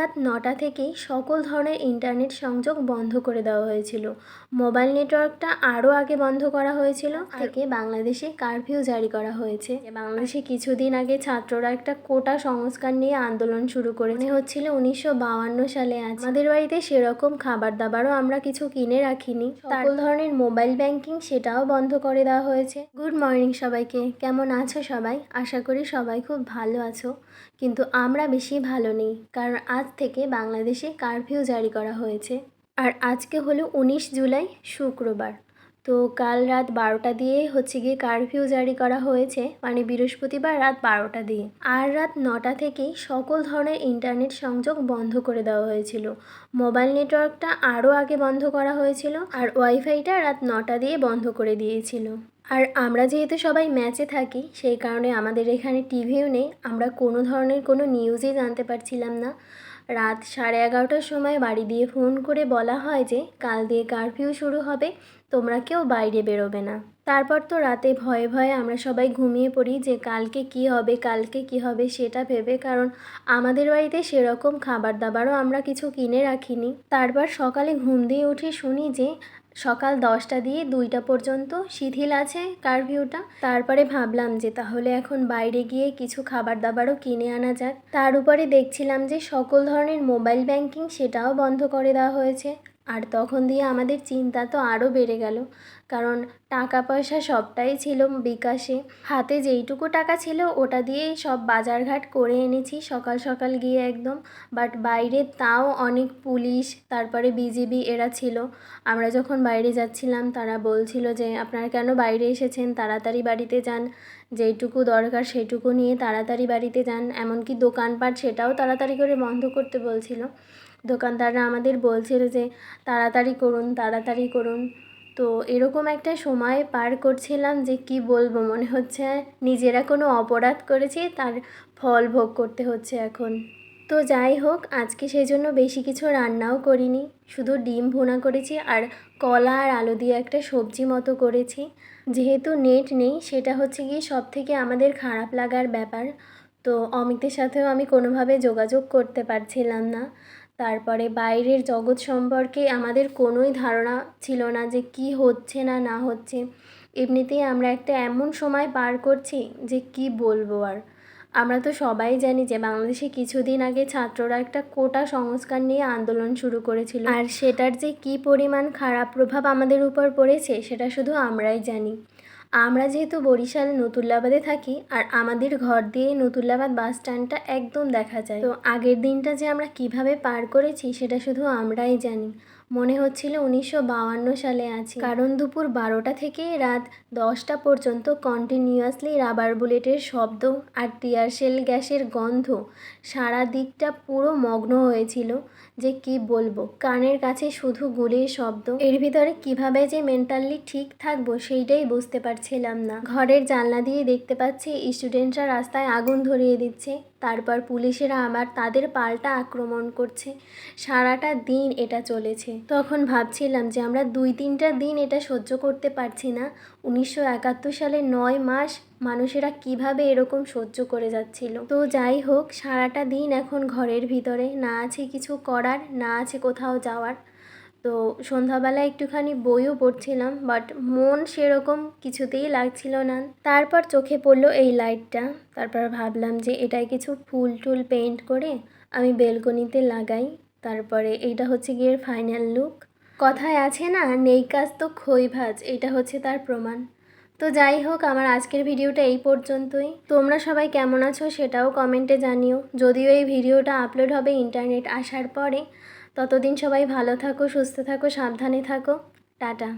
রাত নটা থেকেই সকল ধরনের ইন্টারনেট সংযোগ বন্ধ করে দেওয়া হয়েছিল। মোবাইল নেটওয়ার্কটা আরও আগে বন্ধ করা হয়েছিল। থেকে বাংলাদেশে কারফিউ জারি করা হয়েছে। বাংলাদেশে কিছুদিন আগে ছাত্ররা একটা কোটা সংস্কার নিয়ে আন্দোলন শুরু করে মনে হচ্ছিল উনিশশো সালে আজ আমাদের বাড়িতে সেরকম খাবার দাবারও আমরা কিছু কিনে রাখিনি। সকল ধরনের মোবাইল ব্যাংকিং সেটাও বন্ধ করে দেওয়া হয়েছে। গুড মর্নিং সবাইকে কেমন আছো সবাই? আশা করি সবাই খুব ভালো আছো। কিন্তু আমরা বেশি ভালো নেই কারণ আজ থেকে বাংলাদেশে কারফিউ জারি করা হয়েছে। আর আজকে হলো উনিশ জুলাই, শুক্রবার। তো কাল রাত বারোটা দিয়ে হচ্ছে গিয়ে কারফিউ জারি করা হয়েছে মানে বৃহস্পতিবার রাত বারোটা দিয়ে। আর রাত নটা থেকেই সকল ধরনের ইন্টারনেট সংযোগ বন্ধ করে দেওয়া হয়েছিল। মোবাইল নেটওয়ার্কটা আরও আগে বন্ধ করা হয়েছিল আর ওয়াইফাইটা রাত নটা দিয়ে বন্ধ করে দিয়েছিল। আর আমরা যেহেতু সবাই ম্যাচে থাকি, সেই কারণে আমাদের এখানে টিভিও নেই, আমরা কোনো ধরনের কোনো নিউজই জানতে পারছিলাম না। রাত সাড়ে এগারোটার সময় বাড়ি দিয়ে ফোন করে বলা হয় যে, কাল দিয়ে কারফিউ শুরু হবে, তোমরা কেউ বাইরে বেরোবে না। তারপর তো রাতে ভয়ে ভয়ে আমরা সবাই ঘুমিয়ে পড়ি যে, কালকে কি হবে, কালকে কি হবে সেটা ভেবে, কারণ আমাদের বাড়িতে সেরকম খাবার দাবারও আমরা কিছু কিনে রাখিনি। তারপর সকালে ঘুম দিয়ে উঠে শুনি যে সকাল দশটা দিয়ে দুইটা পর্যন্ত শিথিল আছে কারফিউটা তারপরে ভাবলাম যে তাহলে এখন বাইরে গিয়ে কিছু খাবার দাবারও কিনে আনা যাক। তার উপরে দেখছিলাম যে সকল ধরনের মোবাইল ব্যাংকিং সেটাও বন্ধ করে দেওয়া হয়েছে। আর তখন দিয়ে আমাদের চিন্তা তো আরও বেড়ে গেল। কারণ টাকা পয়সা সবটাই ছিল বিকাশে। হাতে যেইটুকু টাকা ছিল ওটা দিয়েই সব বাজারঘাট করে এনেছি সকাল সকাল গিয়ে একদম। বাট বাইরে তাও অনেক পুলিশ, তারপরে বিজিবি এরা ছিল। আমরা যখন বাইরে যাচ্ছিলাম তারা বলছিল যে, আপনারা কেন বাইরে এসেছেন? তাড়াতাড়ি বাড়িতে যান। যেইটুকু দরকার সেটুকু নিয়ে তাড়াতাড়ি বাড়িতে যান। এমনকি দোকানপাট সেটাও তাড়াতাড়ি করে বন্ধ করতে বলছিল। দোকানদাররা আমাদের বলছিল যে, তাড়াতাড়ি করুন তাড়াতাড়ি করুন। তো এরকম একটা সময় পার করছিলাম যে, কি বলব? মনে হচ্ছে নিজেরা কোনো অপরাধ করেছি, তার ফল ভোগ করতে হচ্ছে এখন। তো যাই হোক, আজকে সেই জন্য বেশি কিছু রান্নাও করিনি। শুধু ডিম ভুনা করেছি আর কলা আর আলু দিয়ে একটা সবজি মতো করেছি। যেহেতু নেট নেই, সেটা হচ্ছে গিয়ে সব থেকে আমাদের খারাপ লাগার ব্যাপার। তো অমিতের সাথেও আমি কোনোভাবে যোগাযোগ করতে পারছিলাম না। তারপরে বাইরের জগৎ সম্পর্কে আমাদের কোনোই ধারণা ছিল না যে কি হচ্ছে না না হচ্ছে। এমনিতেই আমরা একটা এমন সময় পার করছি যে কি বলব আর। আমরা তো সবাই জানি যে বাংলাদেশে কিছুদিন আগে ছাত্ররা একটা কোটা সংস্কার নিয়ে আন্দোলন শুরু করেছিল। আর সেটার যে কি পরিমাণ খারাপ প্রভাব আমাদের উপর পড়েছে, সেটা শুধু আমরাই জানি। আমরা যেহেতু বরিশাল নতুল্লাবাদে থাকি আর আমাদের ঘর দিয়ে নতুল্লাবাদ বাস স্ট্যান্ডটা একদম দেখা যায়। তো আগের দিনটা যে আমরা কীভাবে পার করেছি সেটা শুধু আমরাই জানি। মনে হচ্ছিল উনিশশো সালে আছি। কারণ দুপুর বারোটা থেকে রাত দশটা পর্যন্ত কন্টিনিউয়াসলি রাবার বুলেটের শব্দ আর টিয়ারশেল গ্যাসের গন্ধ সারা দিকটা পুরো মগ্ন হয়েছিল যে কি বলব? কানের কাছে শুধু গুলির শব্দ। এর ভিতরে কীভাবে যে মেন্টালি ঠিক থাকব সেইটাই বুঝতে পারছিলাম না। ঘরের জানলা দিয়ে দেখতে পাচ্ছি স্টুডেন্টরা রাস্তায় আগুন ধরিয়ে দিচ্ছে। তারপর পুলিশেরা আবার তাদের পাল্টা আক্রমণ করছে। সারাটা দিন এটা চলেছে। তখন ভাবছিলাম যে আমরা দুই তিনটা দিন এটা সহ্য করতে পারছি না। উনিশশো একাত্তর সালে নয় মাস মানুষেরা কীভাবে এরকম সহ্য করে যাচ্ছিল? তো যাই হোক, সারাটা দিন এখন ঘরের ভিতরে। না আছে কিছু করার, না আছে কোথাও যাওয়ার। তো সন্ধ্যাবেলা একটুখানি বইও পড়ছিলাম বাট মন সেরকম কিছুতেই লাগছিল না। তারপর চোখে পড়ল এই লাইটটা তারপর ভাবলাম যে এটাই কিছু ফুল টুল পেইন্ট করে আমি বেলকনিতে লাগাই। তারপরে এইটা হচ্ছে গিয়ে ফাইনাল লুক কথায় আছে না, নেই কাজ তো খই ভাজ, এটা হচ্ছে তার প্রমাণ। তো যাই হোক, আমার আজকের ভিডিওটা এই পর্যন্তই। তোমরা সবাই কেমন আছো সেটাও কমেন্টে জানিও। যদিও এই ভিডিওটা আপলোড হবে ইন্টারনেট আসার পরে ততদিন সবাই ভালো থাকো সুস্থ থাকো সাবধানে থাকো। টাটা।